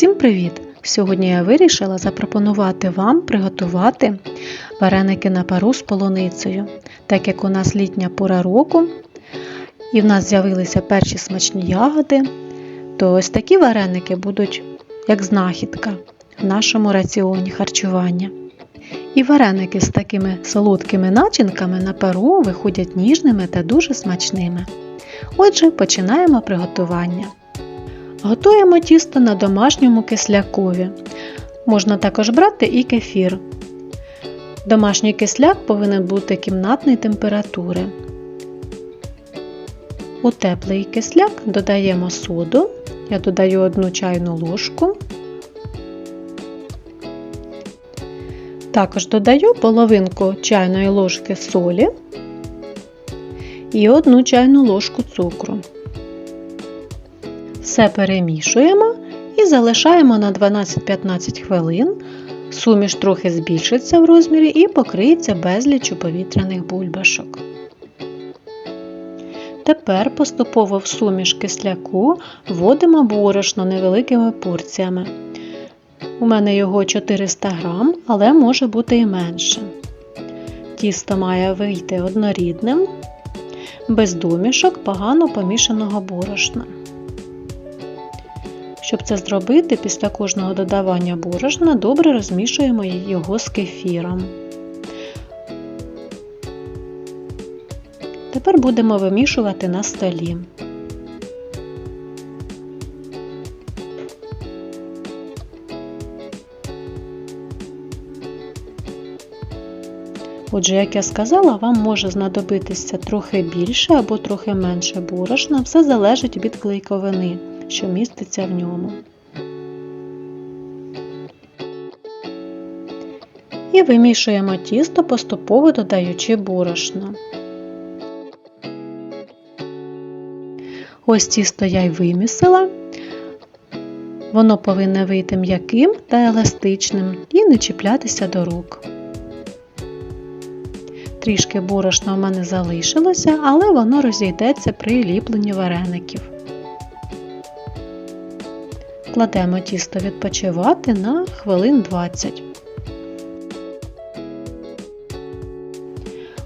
Всім привіт! Сьогодні я вирішила запропонувати вам приготувати вареники на пару з полуницею. Так як у нас літня пора року і в нас з'явилися перші смачні ягоди, то ось такі вареники будуть як знахідка в нашому раціоні харчування. І вареники з такими солодкими начинками на пару виходять ніжними та дуже смачними. Отже, починаємо приготування. Готуємо тісто на домашньому кислякові. Можна також брати і кефір. Домашній кисляк повинен бути кімнатної температури. У теплий кисляк додаємо соду. Я додаю 1 чайну ложку. Також додаю половинку чайної ложки солі і 1 чайну ложку цукру. Все перемішуємо і залишаємо на 12-15 хвилин. Суміш трохи збільшиться в розмірі і покриється безліччю повітряних бульбашок. Тепер поступово в суміш кисляку вводимо борошно невеликими порціями. У мене його 400 грам, але може бути і менше. Тісто має вийти однорідним, без домішок погано помішаного борошна. Щоб це зробити, після кожного додавання борошна добре розмішуємо його з кефіром. Тепер будемо вимішувати на столі. Отже, як я сказала, вам може знадобитися трохи більше або трохи менше борошна, все залежить від клейковини що міститься в ньому. І вимішуємо тісто, поступово додаючи борошно. Ось тісто я й вимісила. Воно повинне вийти м'яким та еластичним і не чіплятися до рук. Трішки борошна в мене залишилося, але воно розійдеться при ліпленні вареників. Кладемо тісто відпочивати на хвилин 20.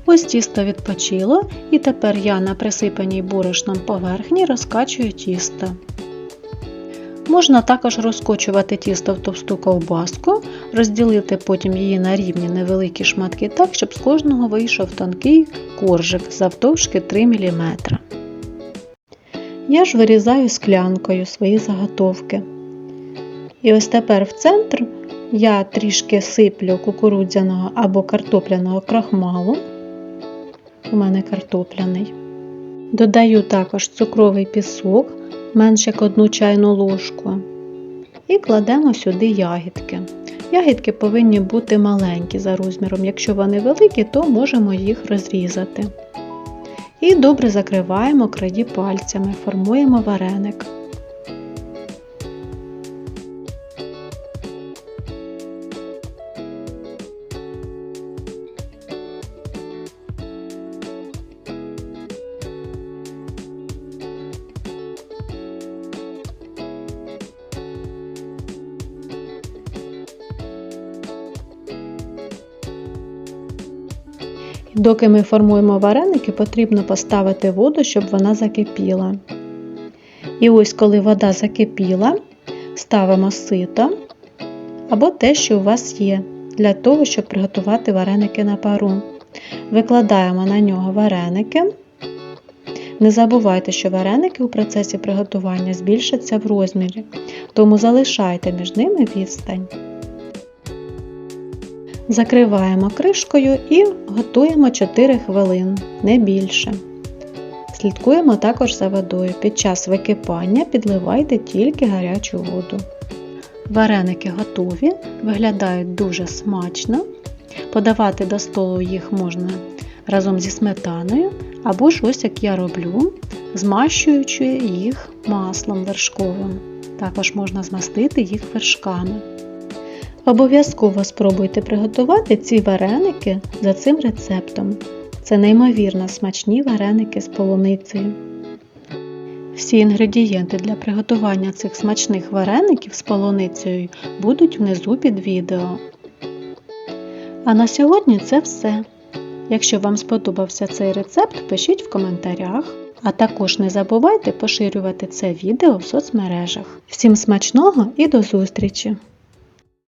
Ось тісто відпочило, і тепер я на присипаній борошном поверхні розкачую тісто. Можна також розкочувати тісто в товсту ковбаску, розділити потім її на рівні невеликі шматки так, щоб з кожного вийшов тонкий коржик завтовшки 3 мм. Я ж вирізаю склянкою свої заготовки. І ось тепер в центр я трішки сиплю кукурудзяного або картопляного крахмалу. У мене картопляний. Додаю також цукровий пісок, менш як одну чайну ложку. І кладемо сюди ягідки. Ягідки повинні бути маленькі за розміром. Якщо вони великі, то можемо їх розрізати. І добре закриваємо краї пальцями, формуємо вареник. Доки ми формуємо вареники, потрібно поставити воду, щоб вона закипіла. І ось, коли вода закипіла, ставимо сито або те, що у вас є, для того, щоб приготувати вареники на пару. Викладаємо на нього вареники. Не забувайте, що вареники у процесі приготування збільшаться в розмірі, тому залишайте між ними відстань. Закриваємо кришкою і готуємо 4 хвилин, не більше. Слідкуємо також за водою. Під час википання підливайте тільки гарячу воду. Вареники готові, виглядають дуже смачно. Подавати до столу їх можна разом зі сметаною, або ж ось як я роблю, змащуючи їх маслом вершковим. Також можна змастити їх вершками. Обов'язково спробуйте приготувати ці вареники за цим рецептом. Це неймовірно смачні вареники з полуницею. Всі інгредієнти для приготування цих смачних вареників з полуницею будуть внизу під відео. А на сьогодні це все. Якщо вам сподобався цей рецепт, пишіть в коментарях. А також не забувайте поширювати це відео в соцмережах. Всім смачного і до зустрічі!